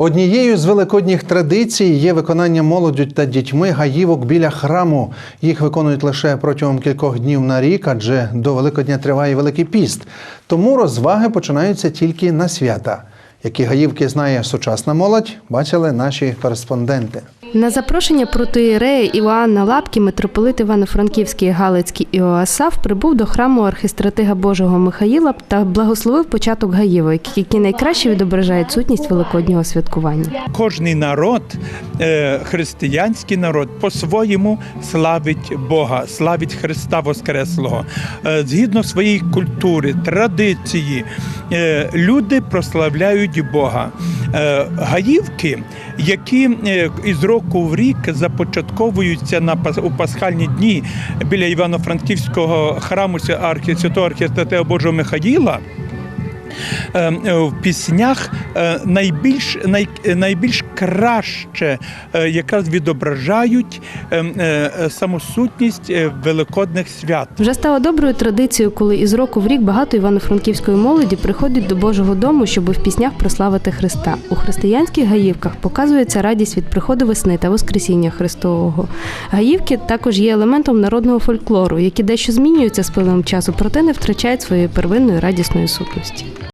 Однією з великодніх традицій є виконання молоддю та дітьми гаївок біля храму. Їх виконують лише протягом кількох днів на рік, адже до Великодня триває Великий піст. Тому розваги починаються тільки на свята. Які гаївки знає сучасна молодь, бачили наші кореспонденти. На запрошення протоірея Іоанна Лапки митрополит Івано-Франківський Галицький Іоасаф прибув до храму архистратига Божого Михаїла та благословив початок гаївок, які найкраще відображають сутність великоднього святкування. Кожний народ, е, християнський народ, по-своєму славить Бога, славить Христа Воскреслого. Е, Згідно своєї культури, традиції, е, люди прославляють Бога. Е, Гаївки, які е, із року в рік започатковуються на у пасхальні дні біля Івано-Франківського храму святого архістратега Божого Михаїла. Е, е, в піснях е, найбільш, най, найбільш краще якраз відображають самосутність великодних свят. Вже стало доброю традицією, коли із року в рік багато івано-франківської молоді приходять до Божого дому, щоб в піснях прославити Христа. У християнських гаївках показується радість від приходу весни та Воскресіння Христового. Гаївки також є елементом народного фольклору, які дещо змінюються з пливом часу, проте не втрачають своєї первинної радісної сутності.